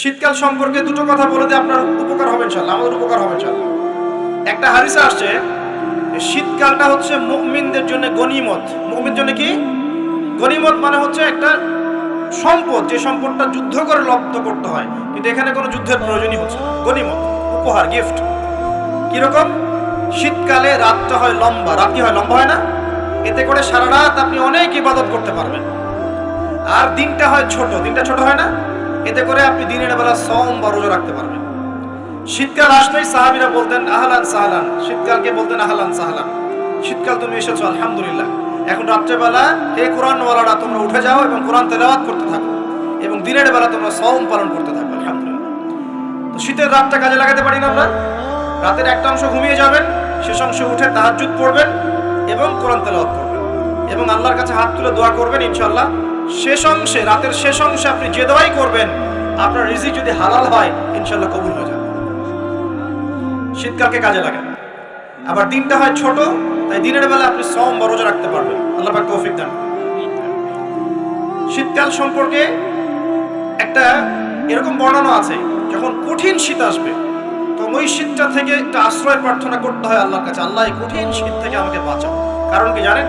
শীতকাল সম্পর্কে দুটো কথা বলে দিয়ে আপনার উপকার হবে ইনশাল্লাহ আমাদের উপকার হবে ইনশাল্লাহ একটা হাদিসে আসছে শীতকালটা হচ্ছে মুমিনদের জন্য গনিমত। মুমিনের জন্য কি? গনিমত মানে হচ্ছে একটা সম্পদ, যে সম্পদটা যুদ্ধ করে লব্ধ করতে হয়। কিন্তু এখানে কোনো যুদ্ধের প্রয়োজনই হচ্ছে গনিমত, উপহার গিফট কীরকম? শীতকালে রাতটা হয় লম্বা, রাত কি হয়? লম্বা হয় না? এতে করে সারা রাত আপনি অনেক ইবাদত করতে পারবেন। আর দিনটা হয় ছোট, দিনটা ছোট হয় না? এতে করে আপনি দিনের বেলা সম বা রোজা রাখতে পারবেন। শীতকাল আসলেই সাহাবিরা বলতেন, আহলান সাহলান। শীতকালকে বলতেন? আহলান সাহলান। শীতকাল তুমি এসেছ, আলহামদুলিল্লাহ। এখন রাত্রেবেলা, হে কোরআনওয়ালারা, তোমরা উঠে যাও এবং কোরআন তেলাওয়াত করতে থাকো এবং দিনের বেলা তোমরা সম পালন করতে থাকো, আলহামদুলিল্লাহ। তো শীতের রাতটা কাজে লাগাতে পারি না আমরা? রাতের একটা অংশ ঘুমিয়ে যাবেন, শেষ অংশ উঠে তাহাজ্জুদ পড়বেন এবং কোরআন তেলাওয়াত করবেন। এবং আল্লাহর কাছে হাত তুলে দোয়া করবেন, ইনশাআল্লাহ। শেষ অংশে, রাতের শেষ অংশে আপনি যে দোয়াই করবেন, আপনার রিজিক যদি হালাল হয়, ইনশাআল্লাহ কবুল হয়ে যাবে। শীতকালকে কাজে লাগান আবার দিনটা হয় ছোট, তাই দিনের বেলা আপনি সম বা রোজা রাখতে পারবেন। আল্লাহ পাক তৌফিক দান শীতকাল সম্পর্কে একটা এরকম বর্ণনা আছে, যখন কঠিন শীত আসবে, তো ওই শীতটা থেকে একটা আশ্রয় প্রার্থনা করতে হয় আল্লাহর কাছে। আল্লাহ, এই কঠিন শীত থেকে আমাকে বাঁচাও। কারণ কি জানেন?